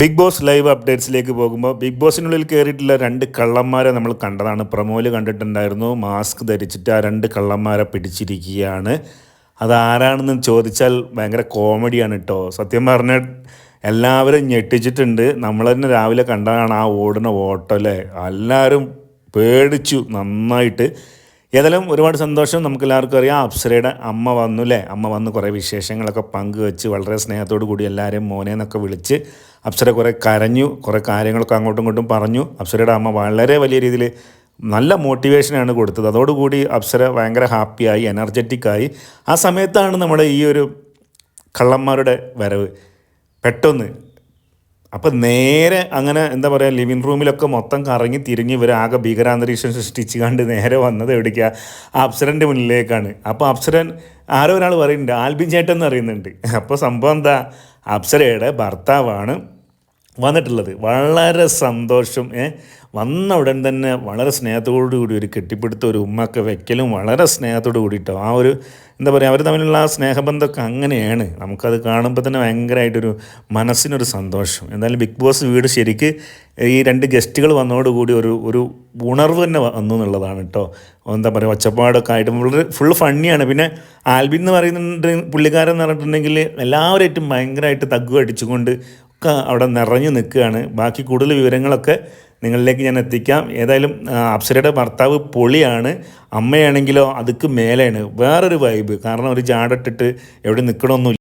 Big boss live അപ്ഡേറ്റ്സിലേക്ക് പോകുമ്പോൾ big ബോസിനുള്ളിൽ കയറിയിട്ടുള്ള രണ്ട് കള്ളന്മാരെ നമ്മൾ കണ്ടതാണ്. പ്രമോൽ കണ്ടിട്ടുണ്ടായിരുന്നു. മാസ്ക് ധരിച്ചിട്ട് ആ രണ്ട് കള്ളന്മാരെ പിടിച്ചിരിക്കുകയാണ്. അതാരാണെന്ന് ചോദിച്ചാൽ ഭയങ്കര കോമഡിയാണ് കേട്ടോ. സത്യം പറഞ്ഞാൽ എല്ലാവരും ഞെട്ടിച്ചിട്ടുണ്ട്. നമ്മൾ തന്നെ രാവിലെ കണ്ടതാണ് ആ ഓടുന്ന ഓട്ടോ അല്ലേ? എല്ലാവരും പേടിച്ചു നന്നായിട്ട്. ഏതായാലും ഒരുപാട് സന്തോഷം നമുക്ക് എല്ലാവർക്കും അറിയാം അപ്സരയുടെ അമ്മ വന്നു അല്ലേ അമ്മ വന്ന് കുറേ വിശേഷങ്ങളൊക്കെ പങ്കുവെച്ച് വളരെ സ്നേഹത്തോടു കൂടി എല്ലാവരെയും മോനെ എന്നൊക്കെ വിളിച്ച് അപ്സര കുറേ കരഞ്ഞു കുറേ കാര്യങ്ങളൊക്കെ അങ്ങോട്ടും ഇങ്ങോട്ടും പറഞ്ഞു. അപ്സരയുടെ അമ്മ വളരെ വലിയ രീതിയിൽ നല്ല മോട്ടിവേഷനാണ് കൊടുത്തത്. അതോടുകൂടി അപ്സര ഭയങ്കര ഹാപ്പിയായി എനർജറ്റിക്കായി ആ സമയത്താണ് നമ്മുടെ ഈ ഒരു കള്ളന്മാരുടെ വരവ്. പെട്ടെന്ന് അപ്പം നേരെ അങ്ങനെ എന്താ പറയുക ലിവിങ് റൂമിലൊക്കെ മൊത്തം കറങ്ങി തിരിഞ്ഞ് ഇവർ ആകെ ഭീകരാന്തരീക്ഷം സൃഷ്ടിച്ച് കണ്ട് നേരെ വന്നത് എവിടേക്കാ? അപ്സരന്റെ മുന്നിലേക്കാണ്. അപ്പോൾ അപ്സരൻ ആരോ ഒരാൾ പറയുന്നുണ്ട് ആൽബിൻ ചേട്ടൻ എന്ന് അറിയുന്നുണ്ട് അപ്പോൾ സംഭവം എന്താ? അപ്സരയുടെ ഭർത്താവാണ് വന്നിട്ടുള്ളത്. വളരെ സന്തോഷം വന്ന ഉടൻ തന്നെ വളരെ സ്നേഹത്തോടു കൂടി ഒരു കെട്ടിപ്പിടുത്ത ഒരു ഉമ്മയൊക്കെ വെക്കലും വളരെ സ്നേഹത്തോടു കൂടിയിട്ടോ ആ ഒരു എന്താ പറയുക അവർ തമ്മിലുള്ള ആ സ്നേഹബന്ധമൊക്കെ അങ്ങനെയാണ്. നമുക്കത് കാണുമ്പോൾ തന്നെ ഭയങ്കരമായിട്ടൊരു മനസ്സിനൊരു സന്തോഷം. എന്തായാലും ബിഗ് ബോസ് വീട് ശരിക്ക് ഈ രണ്ട് ഗസ്റ്റുകൾ വന്നതോടുകൂടി ഒരു ഒരു ഉണർവ് തന്നെ വന്നു എന്നുള്ളതാണ് കേട്ടോ എന്താ പറയുക ഒച്ചപ്പാടൊക്കെ ആയിട്ട് വളരെ ഫുൾ ഫണ്ണിയാണ് പിന്നെ ആൽബിൻ എന്ന് പറയുന്നുണ്ട് പുള്ളിക്കാരൻ എന്ന് പറഞ്ഞിട്ടുണ്ടെങ്കിൽ എല്ലാവരായിട്ടും ഭയങ്കരമായിട്ട് തഗ്ഗു അടിച്ചുകൊണ്ട് ഒക്കെ അവിടെ നിറഞ്ഞു നിൽക്കുകയാണ്. ബാക്കി കൂടുതൽ വിവരങ്ങളൊക്കെ നിങ്ങളിലേക്ക് ഞാൻ എത്തിക്കാം. ഏതായാലും അപ്സരയുടെ ഭർത്താവ് പൊളിയാണ്. അമ്മയാണെങ്കിലോ അതുക്ക് മേലെയാണ്. വേറൊരു വൈബ് കാരണം ഒരു ജാടട്ടിട്ട് എവിടെ നിൽക്കണമൊന്നുമില്ല